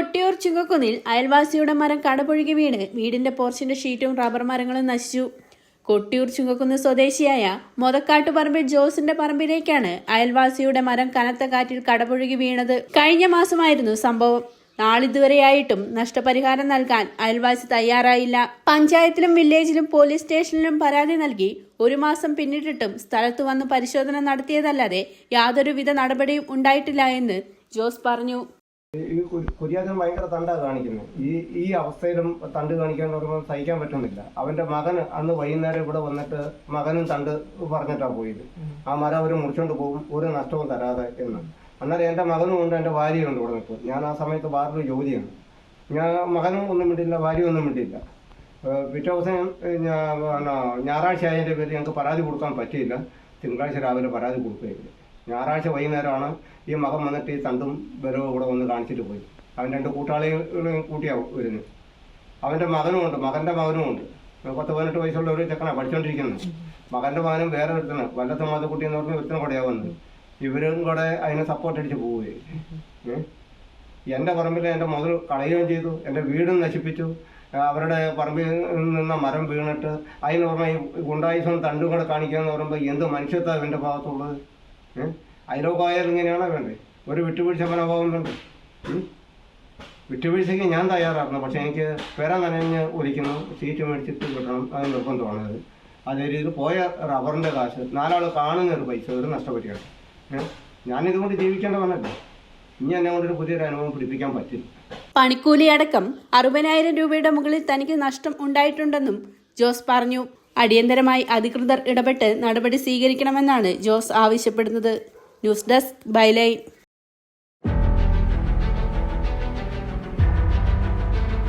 കൊട്ടിയൂർ ചുങ്കക്കുന്നിൽ അയൽവാസിയുടെ മരം കടപൊഴുകി വീണ്. വീടിന്റെ പോർച്ചിന്റെ ഷീറ്റും റബ്ബർ മരങ്ങളും നശിച്ചു. കൊട്ടിയൂർ ചുങ്കക്കുന്ന് സ്വദേശിയായ മൊതക്കാട്ടുപറമ്പിൽ ജോസിന്റെ പറമ്പിലേക്കാണ് അയൽവാസിയുടെ മരം കനത്ത കാറ്റിൽ കടപൊഴുകി വീണത്. കഴിഞ്ഞ മാസമായിരുന്നു സംഭവം. നാളിതുവരെയായിട്ടും നഷ്ടപരിഹാരം നൽകാൻ അയൽവാസി തയ്യാറായില്ല. പഞ്ചായത്തിലും വില്ലേജിലും പോലീസ് സ്റ്റേഷനിലും പരാതി നൽകി ഒരു മാസം പിന്നിട്ടിട്ടും സ്ഥലത്ത് വന്ന് പരിശോധന നടത്തിയതല്ലാതെ യാതൊരുവിധ നടപടിയും ഉണ്ടായിട്ടില്ല എന്ന് ജോസ് പറഞ്ഞു. ഈ കുര്യാച്ചൻ ഭയങ്കര തണ്ടാ കാണിക്കുന്നത് ഈ ഈ അവസ്ഥയിലും തണ്ട് കാണിക്കാൻ തുടങ്ങുമ്പോൾ സഹിക്കാൻ പറ്റുന്നില്ല. അവന്റെ മകൻ അന്ന് വൈകുന്നേരം ഇവിടെ വന്നിട്ട് മകനും തണ്ട് പറഞ്ഞിട്ടാ പോയത്. ആ മരം അവർ മുറിച്ചോണ്ട് പോകും ഒരു നഷ്ടവും തരാതെ എന്ന്. അന്നേരം എന്റെ മകനും ഉണ്ട് എന്റെ ഭാര്യയും ഉണ്ട് ഇവിടെ നിൽക്കും ഞാൻ ആ സമയത്ത് വേറൊരു ജോലിയാണ്. ഞാൻ മകനും ഒന്നും മിണ്ടില്ല ഭാര്യ ഒന്നും മിണ്ടില്ല. പിറ്റേ ദിവസം ഞായറാഴ്ച ആയതിന്റെ പേരിൽ ഞങ്ങൾക്ക് പരാതി കൊടുക്കാൻ പറ്റിയില്ല. തിങ്കളാഴ്ച രാവിലെ പരാതി കൊടുക്കുകയില്ല ഞായറാഴ്ച വൈകുന്നേരമാണ് ഈ മകൻ വന്നിട്ട് ഈ തണ്ടും ബലവും കൂടെ വന്ന് കാണിച്ചിട്ട് പോയി. അവൻ രണ്ട് കൂട്ടാളികളെയും കൂട്ടിയാണ് വരുന്നത്. അവന്റെ മകനും ഉണ്ട് മകന്റെ മകനും ഉണ്ട്. പത്ത് പതിനെട്ട് വയസ്സുള്ള ഒരു ചെക്കനാണ് പഠിച്ചുകൊണ്ടിരിക്കുന്നത് മകന്റെ മകനും വേറെ ഒരുത്തന്. വല്ലത്തെ കുട്ടി എന്ന് പറഞ്ഞ ഒരുത്തനും കൂടെയാണ് വന്നത്. ഇവരും കൂടെ അതിനെ സപ്പോർട്ട് അടിച്ച് പോവുകയും. എന്റെ പറമ്പിൽ എന്റെ മുതൽ കളയുകയും ചെയ്തു. എന്റെ വീടും നശിപ്പിച്ചു. അവരുടെ പറമ്പിൽ നിന്ന മരം വീണിട്ട് അതിന് പറഞ്ഞാൽ ഈ ഗുണ്ടായുസം തണ്ടും കൂടെ കാണിക്കുക എന്ന് പറയുമ്പോൾ എന്ത് മനുഷ്യത്വം ഇവന്റെ ഭാഗത്തുള്ളത്? ഏഹ് അയലോക്കായാലും ഇങ്ങനെയാണോ വേണ്ടത്? ഒരു വിട്ടുവീഴ്ച മനോഭാവം വേണ്ടേ വിട്ടുവീഴ്ചയ്ക്ക് ഞാൻ തയ്യാറായിരുന്നു. പക്ഷേ എനിക്ക് പേര നനഞ്ഞ് ഒലിക്കുന്നു സീറ്റ് മേടിച്ചിട്ട് കിട്ടണം അത് നിർബന്ധം അത്. രീതിയിൽ പോയ റബ്ബറിന്റെ കാശ് നാലാൾ കാണുന്ന ഒരു പൈസ ഒരു നഷ്ടപരിഹാരം. ഞാനിതുകൊണ്ട് ജീവിക്കേണ്ടവനല്ലേ. ഇനി എന്നെ കൊണ്ടൊരു പുതിയൊരു അനുഭവം പിടിപ്പിക്കാൻ പറ്റില്ല. പണിക്കൂലി അടക്കം അറുപതിനായിരം രൂപയുടെ മുകളിൽ തനിക്ക് നഷ്ടം ഉണ്ടായിട്ടുണ്ടെന്നും ജോസ് പറഞ്ഞു. അടിയന്തരമായി അധികൃതർ ഇടപെട്ട് നടപടി സ്വീകരിക്കണമെന്നാണ് ജോസ് ആവശ്യപ്പെടുന്നത്. News desk byline.